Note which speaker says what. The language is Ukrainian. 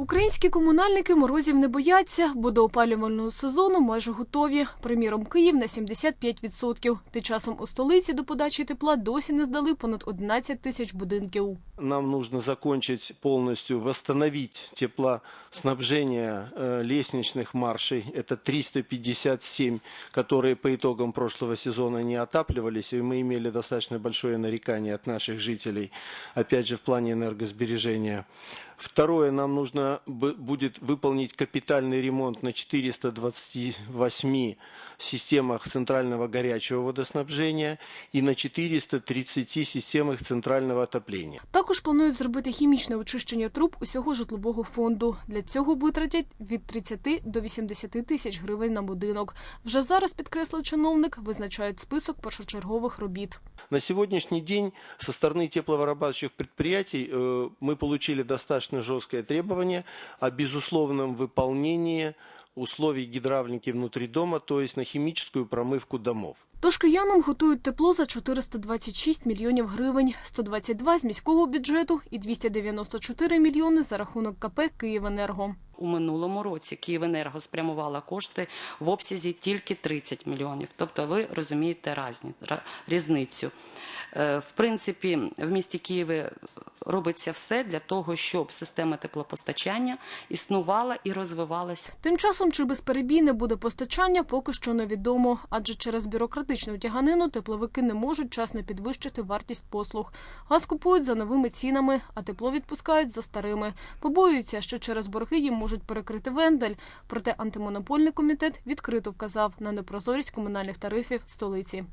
Speaker 1: Українські комунальники морозів не бояться, бо до опалювального сезону майже готові. Приміром, Київ на 75%. Тим часом у столиці до подачі тепла досі не здали понад 11 тисяч будинків.
Speaker 2: Нам нужно закончить полностью, восстановить теплоснабжение э, лестничных маршей. Это 357, которые по итогам прошлого сезона не отапливались. И мы имели достаточно большое нарекание от наших жителей, опять же, в плане энергосбережения. Второе, нам нужно б- будет выполнить капитальный ремонт на 428 системах центрального горячего водоснабжения и на 430 системах центрального отопления.
Speaker 1: Також планують зробити хімічне очищення труб усього житлового фонду. Для цього витратять від 30 до 80 тисяч гривень на будинок. Вже зараз, підкреслив чиновник, визначають список першочергових робіт.
Speaker 2: На сегодняшний день со стороны тепловырабатывающих предприятий э, мы получили достаточно жесткое требование о безусловном выполнении условий гидравлики внутри дома, то есть на химическую промывку домов.
Speaker 1: Тож киянам готують тепло за 426 мільйонів гривень, 122 з міського бюджету і 294 мільйони за рахунок КП «Київенерго».
Speaker 3: У минулому році Київенерго спрямувала кошти в обсязі тільки 30 мільйонів. Тобто ви розумієте різницю. Е, В принципі, в місті Києві робиться все для того, щоб система теплопостачання існувала і розвивалася.
Speaker 1: Тим часом, чи безперебійне буде постачання, поки що невідомо, адже через бюрократичну тяганину тепловики не можуть часно підвищити вартість послуг. Газ купують за новими цінами, а тепло відпускають за старими. Побоюються, що через борги їм можуть перекрити вендель. Проте антимонопольний комітет відкрито вказав на непрозорість комунальних тарифів столиці.